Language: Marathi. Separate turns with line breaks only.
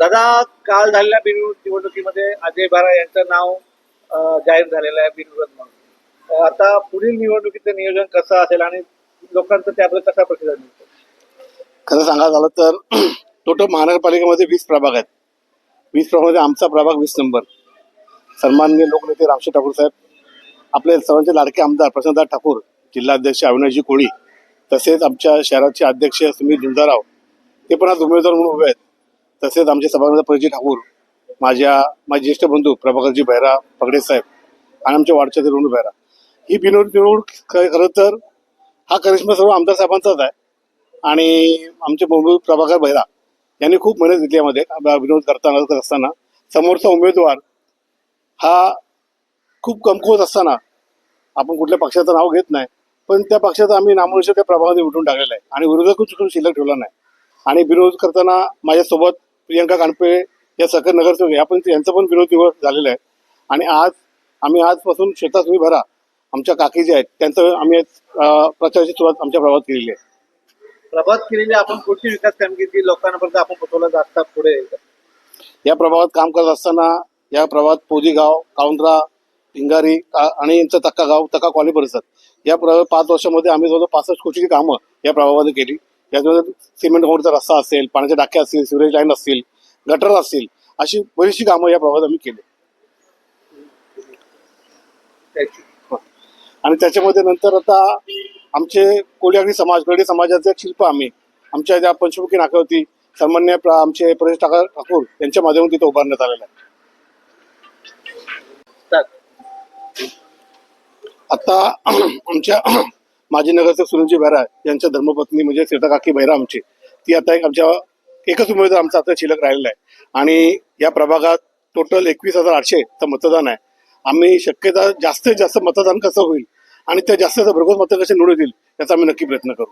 दादा काल झालेल्या बिनविरोध निवडणुकीमध्ये अजय बारा यांचं नाव जाहीर झालेलं आहे बिनविरोध म्हणून. आता पुढील निवडणुकीचं नियोजन कसं असेल आणि लोकांचा त्याबद्दल कसा प्रतिसाद मिळतो?
खरं सांगा झालं तर टोटल महानगरपालिकेमध्ये वीस प्रभाग आहेत. वीस प्रभागामध्ये आमचा प्रभाग वीस नंबर. सन्माननीय लोकनेते रामशे ठाकूर साहेब आपले सर्वांचे लाडके आमदार प्रशांतदार ठाकूर जिल्हाध्यक्ष अविनाशजी कोळी तसेच आमच्या शहराचे अध्यक्ष सुमित झुंजाराव ते पण आज उमेदवार म्हणून उभे आहेत. तसेच आमचे सभागृह परिजी ठाकूर माझ्या माझे ज्येष्ठ बंधू प्रभाकरजी बेहरा पगडे साहेब आणि आमच्या वार्डचे रोणू बेहरा ही बिनोड निवड खरं तर हा करिश्मा सर्व आमदार साहेबांचाच आहे. आणि आमचे बंधू प्रभाकर बैरा यांनी खूप मेहनत घेतली यामध्ये विनोद करताना करत असताना समोरचा उमेदवार हा खूप कमकुवत असताना आपण कुठल्या पक्षाचं नाव घेत नाही पण त्या पक्षाचा आम्ही नामोनिशा त्या प्रभावाने उठून टाकलेला आहे. आणि विरोधक चुकून शिल्लक ठेवला नाही. आणि विरोध करताना माझ्यासोबत प्रियंका कानपे या सकल नगरसेवक या पण यांचा पण विरोध निवड झालेला आहे. आणि आज आम्ही आजपासून शेतात तुम्ही भरा. आमच्या काकी जे आहेत त्यांचं आम्ही प्रचाराची सुरुवात आमच्या प्रभागात केलेली आहे.
प्रभात केलेली आपण कोणती विकास कामगिरी लोकांपर्यंत आपण पोहोचवलं जातात पुढे.
या प्रभागात काम करत असताना या प्रभागात पोदीगाव काउंद्रा भिंगारी का- आणि यांचं तक्का गाव तक्का कॉलनी परिसर. या प्र पाच वर्षामध्ये आम्ही जवळजवळ पासष्ट कोटीची कामं या प्रभागामध्ये केली. याच्यामध्ये सिमेंट रोडचा रस्ता असेल पाण्याचे टाके असतील सिवरेज लाईन असतील गटर असतील अशी बरीचशी कामं या प्रभागात आम्ही केली आणि त्याच्यामध्ये नंतर आता आमचे कोळी समाज गडी समाजाचे शिल्प आम्ही आमच्या ज्या पंचमुखी नाक्यावरती सन्मान्य प्र- आमचे प्रदेश ठाकर ठाकूर यांच्या माध्यमातून तिथे उभारण्यात आलेलं आहे. आता आमच्या माजी नगरसेवक सुनीलजी बैरा यांच्या धर्मपत्नी म्हणजे सीताकाकी बैरा आमची ती आता एक आमच्या एकच उमेदवार आमचा आता शिल्लक राहिलेला आहे. आणि या प्रभागात टोटल एकवीस हजार आठशेचं मतदान आहे. आम्ही शक्यता जास्तीत जास्त मतदान कसं होईल आणि त्या जास्त भरघोस मतं कसे निवडून येतील याचा आम्ही नक्की प्रयत्न करू.